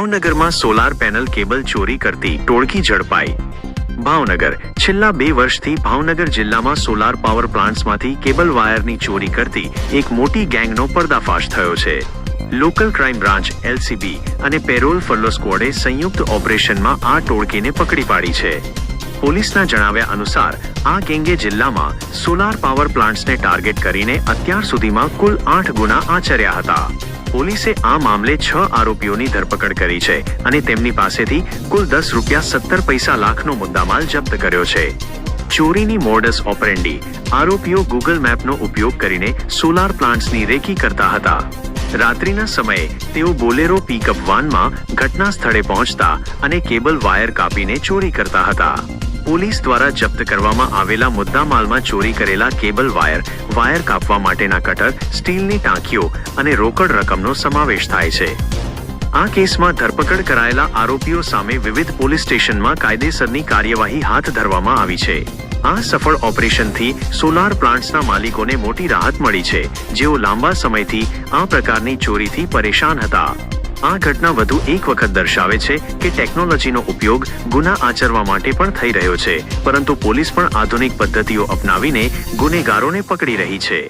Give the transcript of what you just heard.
ભાવનગરમાં solar panel cable ચોરી કરતી ટોળકી ઝડપાઈ. ભાવનગર, છેલ્લા બે વર્ષથી ભાવનગર જિલ્લામાં સોલાર પાવર પ્લાન્ટ્સમાંથી કેબલ વાયરની ચોરી કરતી એક મોટી ગેંગનો પર્દાફાશ થયો છે. લોકલ ક્રાઇમ બ્રાન્ચ, એલસીબી અને પેરોલ ફલ્લો સ્ક્વોડે સંયુક્ત ઓપરેશનમાં આ ટોળકીને પકડી પાડી છે. પોલીસના જણાવ્યા અનુસાર, આ ગેંગે જિલ્લામાં સોલાર પાવર પ્લાન્ટ્સને ટાર્ગેટ કરીને અત્યાર સુધીમાં કુલ આઠ ગુના આચર્યા હતા. પોલીસે આ મામલે છ આરોપીઓની ધરપકડ કરી છે અને તેમની પાસેથી કુલ દસ રૂપિયા સત્તર પૈસા લાખનો મુદ્દામાલ જપ્ત કર્યો છે. ચોરીની મોડસ ઓપરેન્ડી. આરોપીઓ ગૂગલ મેપનો ઉપયોગ કરીને સોલાર પ્લાન્ટ્સની રેકી કરતા હતા. રાત્રિના સમયે તેઓ બોલેરો પિકઅપ વાનમાં ઘટના સ્થળે પહોંચતા અને કેબલ વાયર કાપીને ચોરી કરતા હતા. પોલીસ દ્વારા જપ્ત કરવામાં આવેલા મુદ્દામાલમાં ચોરી કરેલા કેબલ વાયર વાયર કાપવા માટેના કટર, સ્ટીલની ટાંકીઓ અને રોકડ રકમનો સમાવેશ થાય છે. આ કેસમાં ધરપકડ કરાયેલા આરોપીઓ સામે વિવિધ પોલીસ સ્ટેશનમાં કાયદેસરની કાર્યવાહી હાથ ધરવામાં આવી છે. આ સફળ ઓપરેશનથી સોલાર પ્લાન્ટ્સના માલિકોને મોટી રાહત મળી છે. જેઓ લાંબા સમયથી આ પ્રકારની ચોરીથી પરેશાન હતા. આ ઘટના વધુ એક વખત દર્શાવે છે કે ટેકનોલોજીનો ઉપયોગ ગુના આચરવા માટે પણ થઈ રહ્યો છે, પરંતુ પોલીસ પણ આધુનિક પદ્ધતિઓ અપનાવીને ગુનેગારોને પકડી રહી છે.